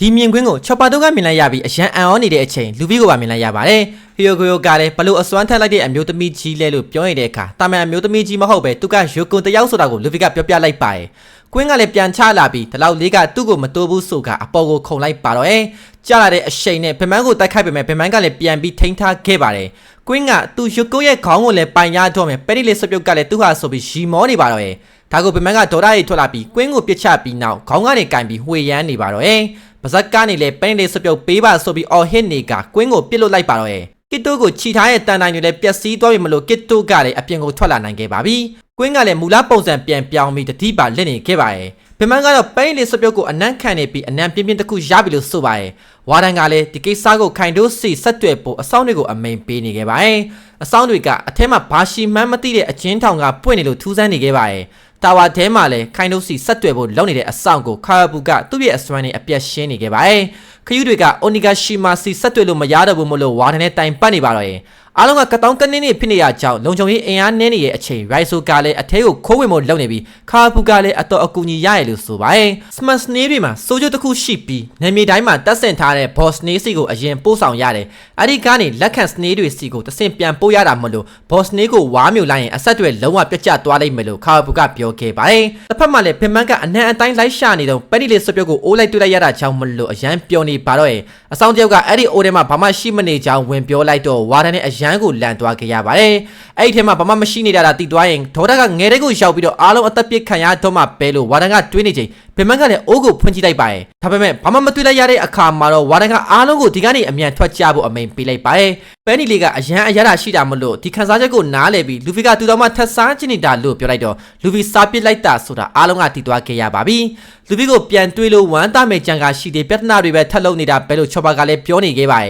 ဒီမြင်ကွင်းကိုချော်ပါတို့ကမြင်လိုက်ရပြီးအရန်အံ့ဩနေတဲ့အချိန်လူဘီကိုပါမြင်လိုက်ရပါတယ်ဟီယိုဂိုယိုကလည်းဘလို့အစွမ်းထက်လိုက်တဲ့အမျိုးသမီးကြီးလဲလို့ပြောရတဲ့အခါတာမန်အမျိုးသမီးကြီးမဟုတ်ပဲသူကယိုကွန်တယောက်ဆိုတာကိုလူဘီကပြောပြလိုက်ပါတယ်ကွင်းကလည်းပြန်ချလာပြီးဒီလောက်လေးကသူ့ကိုမတိုးဘူးဆိုကအပေါ်ကိုခုံလိုက်ပါတော့အဲကြာလာတဲ့အရှိန်နဲ့ဗမန်းကိုတိုက်ခိုက်ပေမဲ့ဗမန်းကလည်းပြန်ပြီးထိန်းထားခဲ့ပါတယ်ကွင်းကသူယိုကွန်ရဲ့ခေါင်းကိုလည်းပိုင်ရတော့မယ်ပဲဒီလေးစပြုတ်ကလည်းသူ့ဟာဆိုပြီးရီမောနေပါတော့အဲဒါကိုဗမန်းကဒေါ်ရရီထွက်လာပြီးကွင်းကိုပြစ်ချပြီးနောက်ခေါင်းကနေကင်ပြီးဝှေရမ်းနေပါတော့အဲ ပါဇက်ကနေလည်းပန်းလေးစပြုတ်ပေးပါဆိုပြီးအော်ဟစ်နေကကွင်းကိုပစ်လွတ်လိုက်ပါတော့ရဲ့ကစ်တိုကိုခြိထားတဲ့တန်တိုင်းတွေလည်းပျက်စီးသွားပြီမလို့ကစ်တိုကလည်းအပြင်ကိုထွက်လာနိုင်ခဲ့ပါပြီကွင်းကလည်းမူလပုံစံပြန်ပြောင်းပြီးတတိပါလက်နေခဲ့ပါရဲ့ပင်မကတော့ပန်းလေးစပြုတ်ကိုအနံ့ခံနေပြီးအနံ့ပြင်းပြင်းတစ်ခုရပြီလို့ဆိုပါရဲ့ဝါဒန်ကလည်းဒီကိစ္စကိုခိုင်တို့စီဆက်တွေ့ဖို့အဆောင်တွေကိုအမိန်ပေးနေခဲ့ပါရဲ့အဆောင်တွေကအထက်မှာဘာရှိမှန်းမသိတဲ့အချင်းထောင်ကပွင့်နေလို့ထူးဆန်းနေခဲ့ပါရဲ့ တာဝါထဲမှာလည်းခိုင်တို့စီဆက်တွေ့ဖို့လုပ်နေတဲ့အဆောင်ကိုခါဘူကသူ့ရဲ့အစွမ်းနဲ့အပြတ်ရှင်းနေခဲ့ပါရဲ့ခယူတွေကအိုနီဂါရှီမာစီဆက်တွေ့လို့မရတော့ဘူးမလို့ဝါဒန်နဲ့တိုင်ပတ်နေပါတော့ရဲ့ အားလုံးကကတောင်းကနင်းနေဖြစ်နေရကြောင်းလုံခြုံရေးအင်အားနည်းနေတဲ့အချိန်ရိုက်ဆိုကလည်းအထဲကိုခိုးဝင်ဖို့လုပ်နေပြီးခါဘူကလည်းအတော်အကူကြီးရရလို့ဆိုပါရဲ့စမတ်စနေတွေမှာစိုးကျတစ်ခုရှိပြီးနေမြေတိုင်းမှာတက်ဆင်ထားတဲ့ boss နေစီကိုအရင်ပို့ဆောင်ရတယ်အဲ့ဒီကနေလက်ခံစနေတွေစီကိုတဆင့်ပြန်ပို့ရတာမလို့ boss နေကိုဝါးမြူလိုက်ရင်အဆက်တွေလုံးဝပြတ်ကျသွားလိမ့်မယ်လို့ခါဘူကပြောခဲ့ပါတယ်တစ်ဖက်မှာလည်းဖင်မန်ကအနှံအတိုင်းလိုက်ရှာနေတော့ပက်ဒီလေးစပြုတ်ကိုအိုးလိုက်တွေ့လိုက်ရတာကြောင့်မလို့အရန်ပျော်နေပါတော့ရဲ့အဆောင်တယောက်ကအဲ့ဒီအိုးထဲမှာဘာမှရှိမနေကြောင်းဝင်ပြောလိုက်တော့ဝါဒန်နဲ့အရန်ကိုလန်သွားခဲ့ရပါတယ်အဲ့ဒီထဲမှာဘာမှမရှိနေတာတာတိသွားရင်ဒေါ်တာကငယ်တဲ့ကိုရောက်ပြီးတော့အားလုံးအသက်ပြစ်ခံရတော့မှပဲလို့ဝါဒန်ကတွေးနေချိန်ဗမန်ကလည်းအိုးကိုဖွင့်ကြည့်လိုက်ပါရဲ့ဒါပေမဲ့ဘာမှမတွေ့လိုက်ရတဲ့အခါမှာတော့ဝါဒန်ကအားလုံးကိုဒီကနေအမြန်ထွက်ကြဖို့အမိန်ပေးလိုက်ပါရဲ့ပဲနီလေးကအရန်အရတာရှိတာမလို့ဒီခန်းစားချက်ကိုနားလေပြီးလူဖီကသူတော်မှထက်စားချင်နေတာလို့ပြောလိုက်တော့လူဖီစားပစ်လိုက်တာဆိုတာအားလုံးကတည်သွားခဲ့ရပါပြီလူဖီကိုပြန်တွေးလို့ဝမ်းသားမဲ့ကြံကရှိတဲ့ပြဿနာတွေပဲထပ်လုပ်နေတာပဲလို့ချောပါကလည်းပြောနေခဲ့ပါ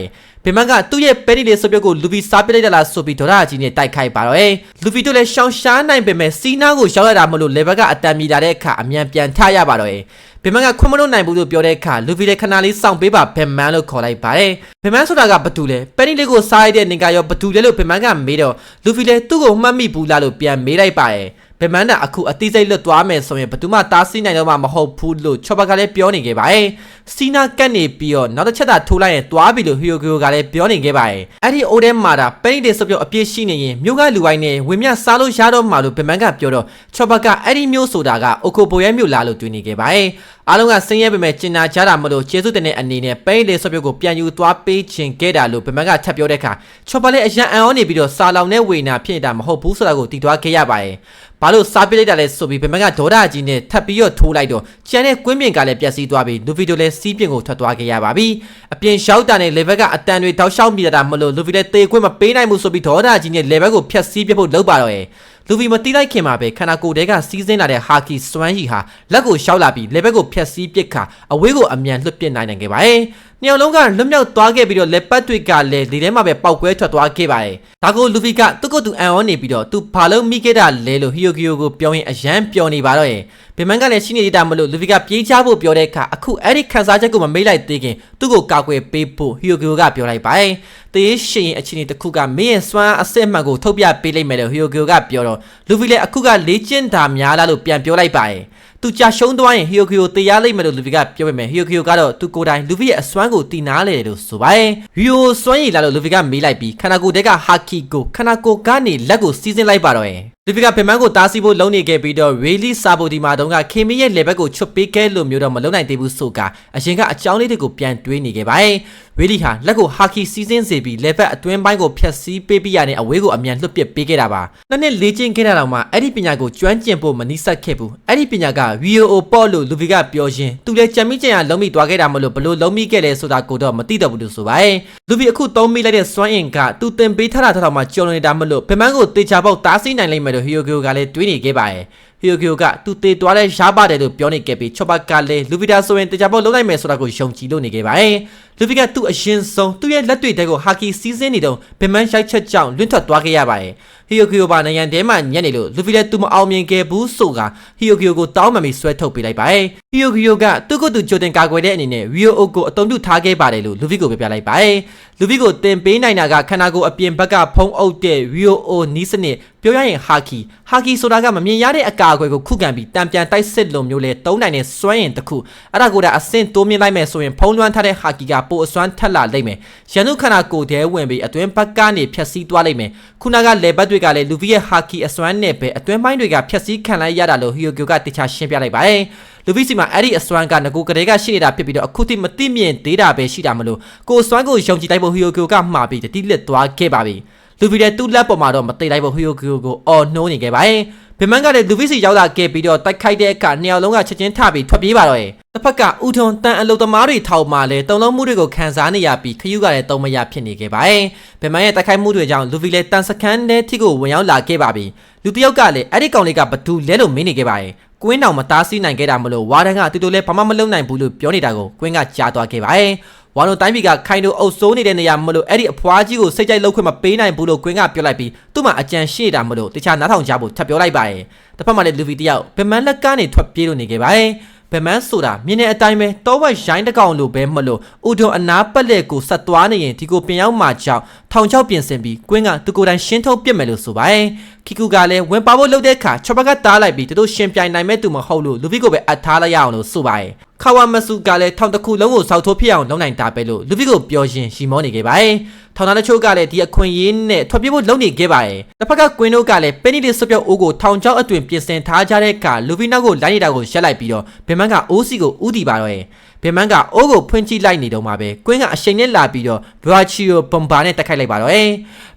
ရဲ့ဗီမန်ကသူ့ရဲ့ပဲနီလေးစပြုတ်ကိုလူဖီစားပစ်လိုက်တာလားဆိုပြီးဒေါ်ရာကြီးနဲ့တိုက်ခိုက်ပါတော့ရဲ့လူဖီတို့လည်းရှောင်ရှားနိုင်ပေမဲ့စီနာကိုရောက်ရတာမလို့လေဘက်ကအတန်မီလာတဲ့အခါအမြန်ပြန်ထရပါတော့ရဲ့ဗီမန်ကခွင့်မလို့နိုင်ဘူးလို့ပြောတဲ့အခါလူဖီလည်းခဏလေးစောင့်ပေးပါဗီမန်လို့ခေါ်လိုက်ပါတယ်ဗီမန်ဆိုတာကဘသူလဲပဲနီလေးကိုစားရတဲ့နေကရောဘသူလဲလို့ဗီမန်ကမေးတော့လူဖီလည်းသူ့ကိုမှတ်မိဘူးလားလို့ပြန်မေးလိုက်ပါရဲ့ ဗမန်နာအခုအတိစိတ်လွတ်သွားမယ်ဆိုရင်ဘယ်သူမှတားဆီးနိုင်တော့မှမဟုတ်ဘူးလို့ချော့ဘကလည်းပြောနေခဲ့ပါတယ်။စီနာကတ်နေပြီးတော့နောက်တစ်ချက်သာထိုးလိုက်ရင်သွားပြီလို့ဟီယိုဂိုကလည်းပြောနေခဲ့ပါတယ်။အဲ့ဒီအိုထဲမှာဒါပိန်းတေစပြုတ်အပြည့်ရှိနေရင်မြို့ကလူဝိုင်းနဲ့ဝင်မြစားလို့ရတော့မှလို့ဗမန်ကပြောတော့ချော့ဘကအဲ့ဒီမျိုးဆိုတာကအိုကိုပိုရဲမြို့လာလို့တွင်နေခဲ့ပါတယ်။အားလုံးကဆင်းရဲပေမဲ့ကျင်နာကြတာမလို့ကျေးဇူးတင်တဲ့အနေနဲ့ပိန်းလေစပြုတ်ကိုပြန်ယူသွားပေးခြင်းခဲ့တာလို့ဗမန်ကထပ်ပြောတဲ့အခါချော့ဘလည်းအရန်အံ့ဩနေပြီးတော့စာလောင်နဲ့ဝေနာဖြစ်နေတာမဟုတ်ဘူးဆိုတာကိုတည်သွားခဲ့ရပါတယ်။ ဘာလို့စားပစ်လိုက်တာလဲဆိုပြီးဗမန်ကဒေါဒကြီးနဲ့ထပ်ပြီးတော့ထိုးလိုက်တော့ကျန်တဲ့ကွင်းပြင်ကလည်းပျက်စီးသွားပြီးလူဗီတိုလည်းစီးပြင်ကိုထွက်သွားခဲ့ရပါပြီ။အပြင်ရောက်တာနဲ့လေဘက်ကအတန်တွေတောက်လျှောက်မိတာမလို့လူဗီလည်းတေခွင့်မပေးနိုင်ဘူးဆိုပြီးဒေါဒကြီးနဲ့လေဘက်ကိုဖျက်ဆီးပြဖို့လုပ်ပါတော့ရဲ့။လူဗီမတိလိုက်ခင်မှာပဲခန္ဓာကိုယ်ထဲကစီးဆင်းလာတဲ့ဟာကီစွမ်းရည်ဟာလက်ကိုရှောက်လာပြီးလေဘက်ကိုဖျက်ဆီးပစ်ခါအဝေးကိုအမြန်လွှတ်ပစ်နိုင်နိုင်ခဲ့ပါတယ်။ ညောင်လုံးကလွတ်မြောက်သွားခဲ့ပြီးတော့လက်ပတ်တွေကလည်းဒီထဲမှာပဲပောက်ကွဲထွက်သွားခဲ့ပါတယ်။ဒါကိုလူဖီကသူ့ကိုယ်သူအန်အောနေပြီးတော့သူဘာလို့မိခဲ့တာလဲလို့ဟီယိုဂီယိုကိုပြောရင်အရန်ပျော်နေပါတော့ရဲ့။ ဗီမန်ကလည်းရှိနေတာမလို့လူဖီကပြေးချဖို့ပြောတဲ့အခါအခုအဲ့ဒီခန်းစားချက်ကိုမမေးလိုက်သေးခင်သူ့ကိုကာကွယ်ပေးဖို့ဟီယိုဂီယိုကပြောလိုက်ပါတယ်။တေးရှင်ရင်အချင်းတစ်ခုကမင်းရဲ့စွမ်းအစစ်မှန်ကိုထုတ်ပြပေးလိုက်မယ်လို့ဟီယိုဂီယိုကပြောတော့လူဖီလည်းအခုကလေ့ကျင့်တာများလားလို့ပြန်ပြောလိုက်ပါတယ်။သူကြာရှုံးသွားရင်ဟီယိုကီယိုတရားလိမ့်မယ်လို့လူဗီကပြောပေမဲ့ဟီယိုကီယိုကတော့သူကိုယ်တိုင်လူဗီရဲ့အစွမ်းကိုတီနာလေတယ်လို့ဆိုပါတယ်။ဟီယိုစွမ်းရည်လာလို့လူဗီကမေးလိုက်ပြီးခန္ဓာကိုယ်တဲကဟာကီကိုခန္ဓာကိုယ်ကနေလက်ကိုစီးဆင်းလိုက်ပါတော့ရဲ့။ လူဗီကဗမန်ကိုတားဆီးဖို့လုံနေခဲ့ပြီးတော့ရေလီစာပိုဒီမာတုံးကခေမီရဲ့လေဘက်ကိုချွတ်ပေးခဲ့လို့မျိုးတော့မလုံနိုင်သေးဘူးဆိုကအရင်ကအကြောင်းလေးတွေကိုပြန်တွေးနေခဲ့ပါတယ်။ ရေလီဟာလက်ကိုဟာကီစီးဆင်းစေပြီးလေဘက်အတွင်းပိုင်းကိုဖျက်ဆီးပေးပြရတဲ့အဝေးကိုအမြန်လွတ်ပစ်ပေးခဲ့တာပါ။နှစ်နှစ်လေ့ကျင့်ခဲ့တာတော့မှအဲ့ဒီပညာကိုကျွမ်းကျင်ဖို့မနှိစက်ခဲ့ဘူး။အဲ့ဒီပညာက VOO ပေါ့လို့လူဗီကပြောရင်သူလည်းကြံမိကြံရလုံးမိသွားခဲ့တာမလို့ဘလို့လုံးမိခဲ့လဲဆိုတာကိုတော့မသိတော့ဘူးလို့ဆိုပါတယ်။လူဗီအခုသုံးမိလိုက်တဲ့စွမ်းအင်ကသူတင်ပေးထားတာထောက်မှကြုံနေတာမလို့ဗမန်ကိုတေချာပေါက်တားဆီးနိုင်လိမ့်မယ်လို့ဟီယိုဂီယိုကလည်းတွေးနေခဲ့ပါတယ်။ဟီယိုဂီယိုကသူတေသွားတဲ့ရှားပါတယ်လို့ပြောနေခဲ့ပြီးချော့ဘကလည်းလူဗီတာဆိုရင်တေချာပေါက်လုံးလိုက်မယ်ဆိုတာကိုယုံကြည်လို့နေခဲ့ပါတယ်။လူဗီကသူ့အရင်ဆုံးသူ့ရဲ့လက်တွေတဲကိုဟာကီစီးစင်းနေတော့ဗမန်ရိုက်ချက်ကြောင့်လွင့်ထွက်သွားခဲ့ရပါတယ်။ ဟီယိုကီယိုပါနိုင်ငံထဲမှာညက်နေလို့လူဗီလည်းသူမအောင်မြင်ခဲ့ဘူးဆိုကဟီယိုကီယိုကိုတောင်းပန်ပြီးဆွဲထုတ်ပေးလိုက်ပါတယ်ဟီယိုကီယိုကသူ့ကိုယ်သူကြိုတင်ကာကွယ်တဲ့အနေနဲ့ရီယိုအိုကိုအတုံးပြုထားခဲ့ပါတယ်လို့လူဗီကိုပြောပြလိုက်ပါတယ်လူဗီကိုတင်ပေးနိုင်တာကခန္ဓာကိုယ်အပြင်ဘက်ကဖုံးအုပ်တဲ့ရီယိုအိုနီးစနစ်ပြောရရင်ဟာကီဟာကီဆိုတာကမမြင်ရတဲ့အကာအကွယ်ကိုခုခံပြီးတံပြန်တိုက်စစ်လိုမျိုးလဲတုံးနိုင်တဲ့စွမ်းရင်တစ်ခုအဲ့ဒါကိုဒါအဆင့်တိုးမြင့်လိုက်မယ်ဆိုရင်ဖုံးလွှမ်းထားတဲ့ဟာကီကပိုအစွမ်းထက်လာလိမ့်မယ်ရန်သူခန္ဓာကိုယ်ထဲဝင်ပြီးအတွင်းဘက်ကနေဖြတ်စည်းသွားလိမ့်မယ်ခုနကလေဘတ်တွေကလည်းလူဗီရဲ့ဟာကီအစွမ်းနဲ့ပဲအတွင်းပိုင်းတွေကဖြတ်စည်းခံလိုက်ရတာလို့ဟီယိုဂိုကတခြားရှင်းပြလိုက်ပါတယ်လူဗီစီမှာအဲ့ဒီအစွမ်းကငကိုကလေးကရှိနေတာဖြစ်ပြီးတော့အခုထိမသိမြင်သေးတာပဲရှိတာမလို့ကိုအစွမ်းကိုယုံကြည်တိုက်ဖို့ဟီယိုဂိုကမှာပြီးတတိလက်သွားခဲ့ပါပြီလူဗီတဲ့သူ့လက်ပေါ်မှာတော့မသိလိုက်ဖို့ဟီယိုဂိုကိုအော်နှိုးနေခဲ့ပါတယ် ဗမန်ကလည်းလူဗီစီရောက်လာခဲ့ပြီးတော့တိုက်ခိုက်တဲ့အခါနှစ်ယောက်လုံးကချက်ချင်းထပြီးထွက်ပြေးပါတော့ရဲ့တစ်ဖက်ကဥထုံတန်အလုသမားတွေထောက်မှလည်းတုံလုံးမှုတွေကိုခံစားနေရပြီးခယူးကလည်းတုံမရဖြစ်နေခဲ့ပါတယ်ဗမန်ရဲ့တိုက်ခိုက်မှုတွေကြောင့်လူဗီလည်းတန်စခန်းထဲထိကိုဝင်ရောက်လာခဲ့ပါပြီလူတစ်ယောက်ကလည်းအဲ့ဒီကောင်လေးကဘသူလဲလို့မင်းနေခဲ့ပါတယ်ကွင်းတောင်မသားစီးနိုင်ခဲ့တာမလို့ဝါဒန်ကတူတူလဲဘာမှမလုပ်နိုင်ဘူးလို့ပြောနေတာကိုကွင်းကကြားသွားခဲ့ပါတယ် ဝါလိုတိုင်းပြည်ကခိုင်တို့အုပ်စိုးနေတဲ့နေရာမလို့အဲ့ဒီအဖွားကြီးကိုစိတ်ကြိုက်လောက်ခွင့်မပေးနိုင်ဘူးလို့ကွင်းကပြောလိုက်ပြီးသူ့မှာအကြံရှိတာမလို့တခြားနားထောင်ကြဖို့ထပ်ပြောလိုက်ပါတယ်တစ်ဖက်မှာလည်းလူဗီတယောက်ဗမန်လက်ကနေထွက်ပြေးလို့နေခဲ့ပါတယ်ဗမန်ဆိုတာမြင်းနဲ့အတိုင်းပဲတောဝက်ရိုင်းတကောင်လိုပဲမလို့ဥဒုံအနာပတ်လက်ကိုဆက်သွားနေရင်ဒီကိုပြင်ရောက်မှကြောက်ထောင်ချောက်ပြင်ဆင်ပြီးကွင်းကသူကိုယ်တိုင်ရှင်းထုတ်ပြစ်မယ်လို့ဆိုပါတယ်ခီကူကလည်းဝင်ပါဖို့လုပ်တဲ့အခါချော့ဘကတားလိုက်ပြီးသူတို့ရှင်ပြိုင်နိုင်မဲ့သူမဟုတ်လို့လူဗီကိုပဲအပ်ထားလိုက်ရအောင်လို့ဆိုပါတယ် ခါဝါမဆူကလည်းထောင်တစ်ခုလုံးကိုစောက်ထိုးဖြစ်အောင်လုပ်နိုင်တာပဲလို့လူဗီကိုပြောရင်ရှီမောနေခဲ့ပါတယ်ထောင်သားတချို့ကလည်းဒီအခွင့်အရေးနဲ့ထွက်ပြေးဖို့လုပ်နေခဲ့ပါတယ်တစ်ဖက်ကကွင်းတို့ကလည်းပင်နီလေးဆွပြောက်အိုးကိုထောင်ချောက်အတွင်ပြင်ဆင်ထားကြတဲ့အခါလူဗီနောက်ကိုလိုက်နေတာကိုရက်လိုက်ပြီးတော့ဗင်မန်ကအိုးစီကိုဥတီပါတော့ရဲ့ဗင်မန်ကအိုးကိုဖွင့်ကြည့်လိုက်နေတော့မှပဲကွင်းကအရှိန်နဲ့လာပြီးတော့ဘရာချီယိုဘွန်ဘာနဲ့တက်ခိုက်လိုက်ပါတော့ရဲ့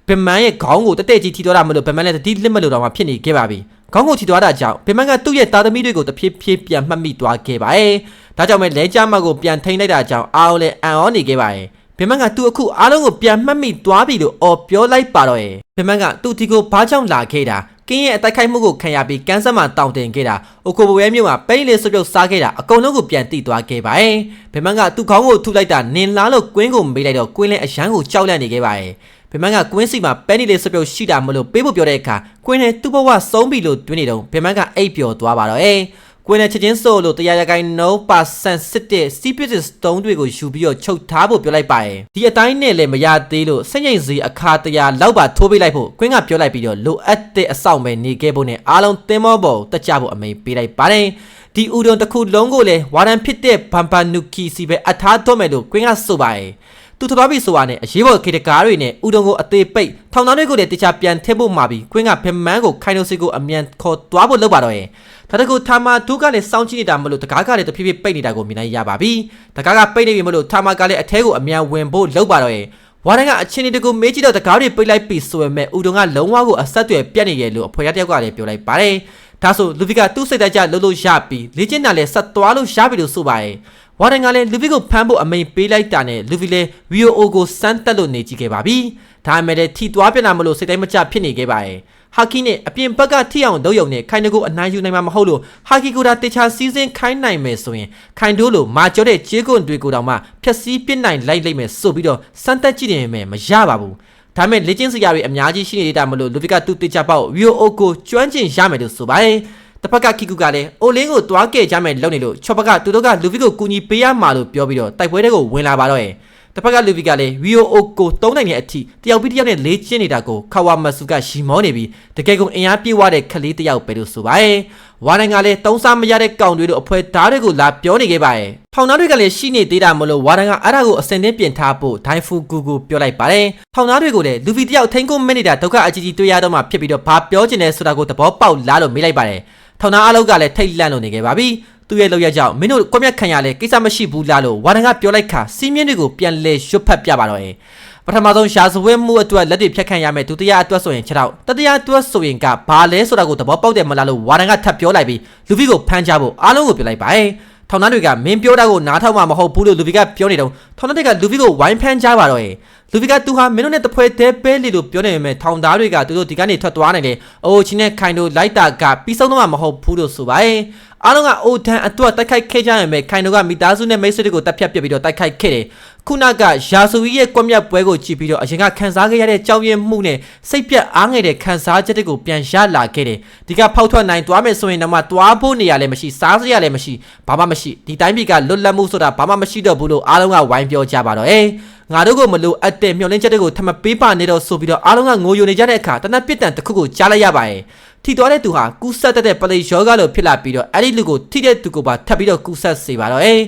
ဗင်မန်ရဲ့ခေါင်းကိုတက်တက်ကြီးထိသွားတာမလို့ဗင်မန်လည်းတတိလစ်မလို့တော့မှဖြစ်နေခဲ့ပါပြီခေါင်းကိုထိသွားတာကြောင့်ဗင်မန်ကသူ့ရဲ့သားသမီးတွေကိုတဖြည်းဖြည်းပြန်မှတ်မိသွားခဲ့ပါတယ် ဒါကြောင့်ပဲလဲကြမကိုပြန်ထိန်းလိုက်တာကြောင့်အားလုံးလည်းအံ့ဩနေခဲ့ပါတယ်ဗင်မန်ကသူ့အခုအားလုံးကိုပြန်မှတ်မိသွားပြီလို့အော်ပြောလိုက်ပါတော့ရဲ့ဗင်မန်ကသူ့ဒီကိုဘာကြောင့်လာခဲ့တာကင်းရဲ့အတိုက်ခိုက်မှုကိုခံရပြီးကန်းဆက်မှာတောင်တင်ခဲ့တာအိုကိုဘဝဲမြို့မှာပိန်းလေးဆွပြုတ်စားခဲ့တာအကုန်လုံးကိုပြန်တိသွားခဲ့ပါရဲ့ဗင်မန်ကသူ့ခေါင်းကိုထုလိုက်တာနင်လားလို့ကွင်းကိုမေးလိုက်တော့ကွင်းလည်းအရန်ကိုကြောက်လန့်နေခဲ့ပါရဲ့ဗမန်ကကွင်းစီမှာပဲနီလေးဆွပြုတ်ရှိတာမလို့ပေးဖို့ပြောတဲ့အခါကွင်းနဲ့သူ့ဘဝဆုံးပြီလို့တွင်းနေတော့ဗမန်ကအိပ်ပျော်သွားပါတော့အေး ကွင်းနဲ့ချက်ချင်းဆိုလို့တရားရကိုင်း no percent စစ်တဲ့ secret stone တွေကိုယူပြီးတော့ချုပ်ထားဖို့ပြောလိုက်ပါရဲ့ဒီအတိုင်းနဲ့လည်းမရသေးလို့စိတ်ငြိမ်စီအခါတရာလောက်ပါထိုးပေးလိုက်ဖို့ကွင်းကပြောလိုက်ပြီးတော့လိုအပ်တဲ့အဆောင်ပဲနေခဲ့ဖို့နဲ့အားလုံးသင်းမောပေါ်တက်ကြဖို့အမိန်ပေးလိုက်ပါတယ်ဒီဥဒုံတစ်ခုလုံးကိုလည်းဝါရန်ဖြစ်တဲ့ဘမ်ဘာနုကီစီပဲအထားသွတ်မယ်လို့ကွင်းကဆိုပါရဲ့ သူထသွားပြီဆိုတာနဲ့အရေးပေါ်ခေတကားတွေနဲ့ဥဒုံကိုအသေးပိတ်ထောင်သားတွေကိုလည်းတခြားပြန်ထည့်ဖို့မှာပြီးကွင်းကဖမန်းကိုခိုင်နိုစီကိုအမြန်ခေါ်သွားဖို့လုပ်ပါတော့ရဲ့ဒါတကူထာမာဒုကလည်းစောင်းကြည့်နေတာမလို့တကားကလည်းတဖြည်းဖြည်းပိတ်နေတာကိုမြင်နိုင်ရပါပြီတကားကပိတ်နေပြီမလို့ထာမာကလည်းအထဲကိုအမြန်ဝင်ဖို့လုပ်ပါတော့ရဲ့ဝါရန်ကအချင်းဒီတကူမေးကြည့်တော့တကားတွေပိတ်လိုက်ပြီဆိုပေမဲ့ဥဒုံကလုံးဝကိုအဆက်တွေပြတ်နေရလို့အဖွဲရတယောက်ကလည်းပြောလိုက်ပါတယ်ဒါဆိုလူဗီကသူ့စိတ်တကြလှုပ်လို့ရပြီလေ့ကျင့်တာလည်းဆက်သွားလို့ရပြီလို့ဆိုပါရဲ့ ဝါဒန်ကလည်းလူဗီကိုဖမ်းဖို့အမိန်ပေးလိုက်တာနဲ့လူဗီလည်း VOO ကိုစမ်းတက်လို့နေကြည့်ခဲ့ပါပြီဒါပေမဲ့လည်းထီသွားပြန်လာမလို့စိတ်တိုင်းမကျဖြစ်နေခဲ့ပါရဲ့ဟာကီနဲ့အပြင်ဘက်ကထိအောင်လုပ်ယုံနဲ့ခိုင်တကိုအနိုင်ယူနိုင်မှာမဟုတ်လို့ဟာကီကိုဒါတေချာစီးစင်းခိုင်းနိုင်မယ်ဆိုရင်ခိုင်တိုးလိုမာကျော်တဲ့ကြေးကွန်တွေကိုတောင်မှဖြက်စီးပစ်နိုင်လိုက်လိမ့်မယ်ဆိုပြီးတော့စမ်းတက်ကြည့်နေမယ်မရပါဘူးဒါမဲ့လေ့ကျင့်စရာတွေအများကြီးရှိနေတာမလို့လူဗီကသူတေချာပေါ့ VOO ကိုကျွမ်းကျင်ရမယ်လို့ဆိုပါတယ် တစ်ဖက်ကကီကူကလည်းအိုလင်းကိုတွားခဲ့ကြမယ်လုပ်နေလို့ချော့ဘက်ကသူတို့ကလူဗီကိုကူညီပေးရမှာလို့ပြောပြီးတော့တိုက်ပွဲတွေကိုဝင်လာပါတော့ရဲ့တစ်ဖက်ကလူဗီကလည်း VOO ကိုတုံးနိုင်တဲ့အထိတယောက်ပြီးတယောက်နဲ့လေးချင်းနေတာကိုခါဝါမဆူကရှီမောနေပြီးတကယ်ကုန်အင်အားပြေဝတဲ့ခလေးတယောက်ပဲလို့ဆိုပါရဲ့ဝါနိုင်ကလည်းတုံးစားမရတဲ့ကောင်တွေတို့အဖွဲဓာတ်တွေကိုလာပြောနေခဲ့ပါရဲ့ထောင်သားတွေကလည်းရှိနေသေးတာမလို့ဝါဒန်ကအဲ့ဒါကိုအစင်တင်းပြင်ထားဖို့ဒိုင်ဖူဂူကိုပြောလိုက်ပါတယ်ထောင်သားတွေကိုလည်းလူဗီတယောက်ထိန်ကုန်မနေတာဒုက္ခအကြီးကြီးတွေ့ရတော့မှဖြစ်ပြီးတော့ဘာပြောချင်လဲဆိုတာကိုသဘောပေါက်လားလို့မေးလိုက်ပါတယ် ထောင်သားအလုပ်ကလည်းထိတ်လန့်လို့နေခဲ့ပါပြီသူ့ရဲ့လောက်ရကြောင့်မင်းတို့ကွက်မြက်ခံရလဲကိစ္စမရှိဘူးလားလို့ဝါဒန်ကပြောလိုက်ခါစီးမြင့်တွေကိုပြန်လဲရွတ်ဖတ်ပြပါတော့ရင်ပထမဆုံးရှာစဝဲမှုအတွက်လက်တွေဖြတ်ခံရမယ်ဒုတိယအတွက်ဆိုရင်6တော့တတိယအတွက်ဆိုရင်ကဘာလဲဆိုတာကိုသဘောပေါက်တယ်မလားလို့ဝါဒန်ကထပ်ပြောလိုက်ပြီးလူဗီကိုဖမ်းကြဖို့အားလုံးကိုပြောလိုက်ပါရဲ့ ထောင်သားတွေကမင်းပြောတာကိုနားထောင်မှာမဟုတ်ဘူးလို့လူဗီကပြောနေတော့ထောင်သားတွေကလူဗီကိုဝိုင်းဖမ်းကြပါတော့ရဲ့လူဗီကသူဟာမင်းတို့နဲ့တပွဲသေးပဲလေလို့ပြောနေပေမဲ့ထောင်သားတွေကသူတို့ဒီကနေထွက်သွားနိုင်တယ်။အိုးချင်းနဲ့ခိုင်တို့လိုက်တာကပြီးဆုံးတော့မှာမဟုတ်ဘူးလို့ဆိုပါရဲ့။အားလုံးကအိုတန်အတွက်တိုက်ခိုက်ခဲ့ကြရမယ်ခိုင်တို့ကမိသားစုနဲ့မိတ်ဆွေတွေကိုတပ်ဖြတ်ပြစ်ပြီးတော့တိုက်ခိုက်ခဲ့တယ် ခုနကရာဇူကြီးရဲ့ကွက်မြတ်ပွဲကိုကြည့်ပြီးတော့အရင်ကခန်းစားခဲ့ရတဲ့ကြောင်ရင်မှုနဲ့စိတ်ပြက်အားငယ်တဲ့ခန်းစားချက်တွေကိုပြန်ရလာခဲ့တယ်ဒီကဖောက်ထွက်နိုင်သွားမယ်ဆိုရင်တော့မှသွားဖို့နေရလည်းမရှိစားစရာလည်းမရှိဘာမှမရှိဒီတိုင်းပြည်ကလွတ်လပ်မှုဆိုတာဘာမှမရှိတော့ဘူးလို့အားလုံးကဝိုင်းပြောကြပါတော့အေးငါတို့ကိုမလို့အပ်တဲ့မျောလင်းချက်တွေကိုထမပေးပါနေတော့ဆိုပြီးတော့အားလုံးကငိုယိုနေကြတဲ့အခါတနက်ပြစ်တန်တစ်ခုကိုကြားလိုက်ရပါရဲ့ထိသွားတဲ့သူဟာကူးဆက်တတ်တဲ့ပလေယောဂါလိုဖြစ်လာပြီးတော့အဲ့ဒီလူကိုထိတဲ့သူကိုပါထပ်ပြီးတော့ကူးဆက်စေပါတော့အေး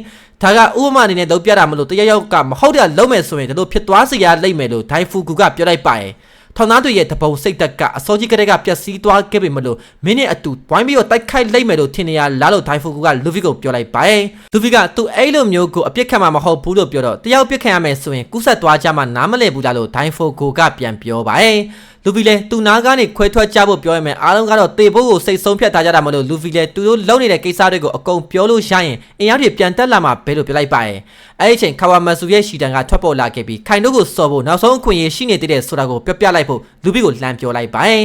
ဒါကဥပမာအနေနဲ့လုပ်ပြတာမလို့တရယောက်ကမဟုတ်တဲ့လုံးမယ်ဆိုရင်ဒီလိုဖြစ်သွားစေရလိမ့်မယ်လို့ဒိုင်ဖူကူကပြောလိုက်ပါရဲ့ထောင်သားတွေရဲ့တပုံစိတ်သက်ကအစောကြီးကတည်းကပျက်စီးသွားခဲ့ပြီမလို့မင်းနဲ့အတူဝိုင်းပြီးတော့တိုက်ခိုက်လိုက်မယ်လို့ထင်နေရလားလို့ဒိုင်ဖူကူကလူဗီကိုပြောလိုက်ပါရဲ့လူဗီကသူအဲ့လိုမျိုးကိုအပြစ်ခံမှာမဟုတ်ဘူးလို့ပြောတော့တယောက်ပြစ်ခံရမယ်ဆိုရင်ကူးဆက်သွားကြမှာနားမလည်ဘူးလားလို့ဒိုင်ဖူကူကပြန်ပြောပါရဲ့ လူဗီလည်းသူနာကနေခွဲထွက်ကြဖို့ပြောရမယ်အားလုံးကတော့တေဖို့ကိုစိတ်ဆုံးဖြတ်ထားကြတာမလို့လူဗီလည်းသူတို့လုံနေတဲ့ကိစ္စတွေကိုအကုန်ပြောလို့ရရင်အင်အားတွေပြန်တက်လာမှာဘဲလို့ပြောလိုက်ပါရဲ့အဲ့ဒီအချိန်ခါဝါမဆူရဲ့ရှီတန်ကထွက်ပေါ်လာခဲ့ပြီးခိုင်တို့ကိုစော်ဖို့နောက်ဆုံးအခွင့်အရေးရှိနေသေးတယ်ဆိုတာကိုပြောပြလိုက်ဖို့လူဗီကိုလှမ်းပြောလိုက်ပါရဲ့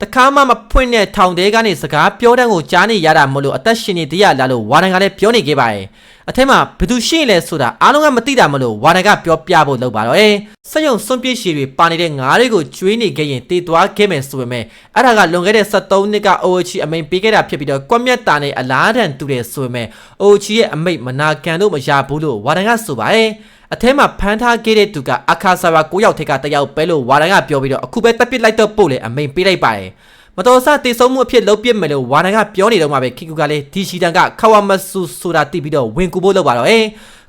တခါမှမဖွင့်တဲ့ထောင်တဲကနေစကားပြောတဲ့ကိုကြားနေရတာမလို့အသက်ရှင်နေသေးရလားလို့ဝါဒန်ကလည်းပြောနေခဲ့ပါရဲ့ အထက်မှာဘယ်သူရှိလဲဆိုတာအားလုံးကမသိတာမလို့ဝါဒန်ကပြောပြဖို့လုပ်ပါတော့အေးစက်ရုံစွန့်ပစ်ရှည်တွေပါနေတဲ့ငါးတွေကိုကျွေးနေခဲ့ရင်တည်သွားခဲ့မယ်ဆိုပေမဲ့အဲ့ဒါကလွန်ခဲ့တဲ့73နှစ်က OH အမိန်ပေးခဲ့တာဖြစ်ပြီးတော့ကွက်မြတ်တာနဲ့အလားတန်တူတယ်ဆိုပေမဲ့ OH ရဲ့အမိတ်မနာကန်လို့မရဘူးလို့ဝါဒန်ကဆိုပါရဲ့အထဲမှာဖမ်းထားခဲ့တဲ့သူကအခါဆာဘာ9ယောက်ထက်ကတယောက်ပဲလို့ဝါဒန်ကပြောပြီးတော့အခုပဲတက်ပစ်လိုက်တော့ပို့လေအမိန်ပေးလိုက်ပါရဲ့ မတော်ဆတေဆုံးမှုအဖြစ်လုံးပစ်မယ်လို့ဝါဒန်ကပြောနေတော့မှပဲခိကူကလည်းဒီရှီတန်ကခဝါမဆူဆိုတာတိပြီးတော့ဝင်ကူဖို့လုပ်ပါတော့အေး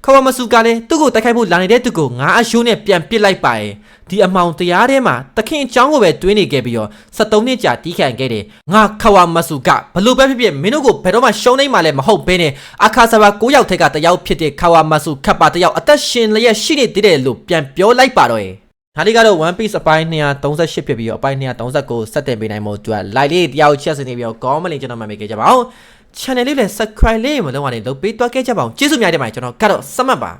ခဝါမဆူကလည်းသူ့ကိုတိုက်ခိုက်ဖို့လာနေတဲ့သူကိုငါအရှိုးနဲ့ပြန်ပစ်လိုက်ပါရဲ့ဒီအမောင်တရားထဲမှာတခင်အချောင်းကိုပဲတွင်းနေခဲ့ပြီးတော့73နှစ်ကြာတီးခံခဲ့တယ်ငါခဝါမဆူကဘလို့ပဲဖြစ်ဖြစ်မင်းတို့ကိုဘယ်တော့မှရှုံးနိုင်မှလည်းမဟုတ်ဘဲနဲ့အခါဆာဘာ9ယောက်ထက်ကတယောက်ဖြစ်တဲ့ခဝါမဆူခပ်ပါတယောက်အသက်ရှင်လျက်ရှိနေသေးတယ်လို့ပြန်ပြောလိုက်ပါတော့ရဲ့ ဒါလေးကတော့ One Piece အပိုင်း238ဖြစ်ပြီးတော့အပိုင်း239ဆက်တင်ပေးနိုင်မို့သူက like လေးတယောက်ချက်စနေပြီးတော့ comment လေးကျွန်တော်မှမေးခဲ့ကြပါအောင် channel လေးလည်း subscribe လေးမလုပ်ရနဲ့လုပ်ပေးသွားခဲ့ကြပါအောင်ကျေးဇူးများတင်ပါတယ်ကျွန်တော်ကတော့စမှတ်ပါ